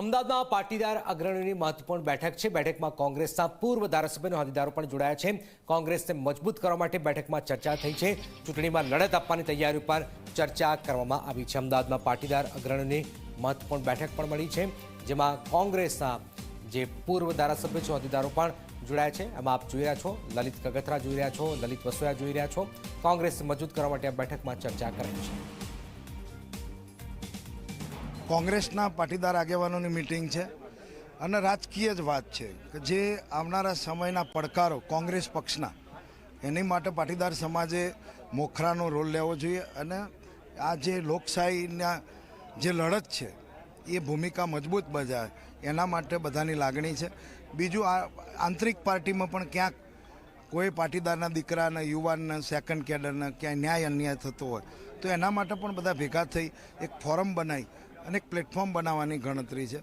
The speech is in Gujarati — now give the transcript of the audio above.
અમદાવાદમાં પાટીદાર અગ્રણીની મહત્વપૂર્ણ બેઠક છે. બેઠકમાં કોંગ્રેસના પૂર્વ ધારાસભ્યનો હોદ્દેદારો પણ જોડાયા છે. કોંગ્રેસને મજબૂત કરવા માટે બેઠકમાં ચર્ચા થઈ છે. ચૂંટણીમાં લડત આપવાની તૈયારી પર ચર્ચા કરવામાં આવી છે. અમદાવાદમાં પાટીદાર અગ્રણીની મહત્વપૂર્ણ બેઠક પણ મળી છે, જેમાં કોંગ્રેસના જે પૂર્વ ધારાસભ્ય છે હોદ્દેદારો પણ જોડાયા છે. એમાં આપ જોઈ રહ્યા છો, લલિત કગથરા જોઈ રહ્યા છો, લલિત વસોયા જોઈ રહ્યા છો. કોંગ્રેસને મજબૂત કરવા માટે આ બેઠકમાં ચર્ચા કરાઈ છે. કોંગ્રેસના પાટીદાર આગેવાનોની મિટિંગ છે અને રાજકીય જ વાત છે કે જે આવનારા સમયના પડકારો કોંગ્રેસ પક્ષના, એની માટે પાટીદાર સમાજે મોખરાનો રોલ લેવો જોઈએ અને આ જે લોકશાહીના જે લડત છે, એ ભૂમિકા મજબૂત બજાવે એના માટે બધાની લાગણી છે. બીજું આ આંતરિક પાર્ટીમાં પણ ક્યાંક કોઈ પાટીદારના દીકરાને, યુવાનને સેકન્ડ કેડરને ક્યાંય ન્યાય અન્યાય થતો હોય, તો એના માટે પણ બધા ભેગા થઈ એક ફોરમ બનાવી અને એક પ્લેટફોર્મ બનાવવાની ગણતરી છે.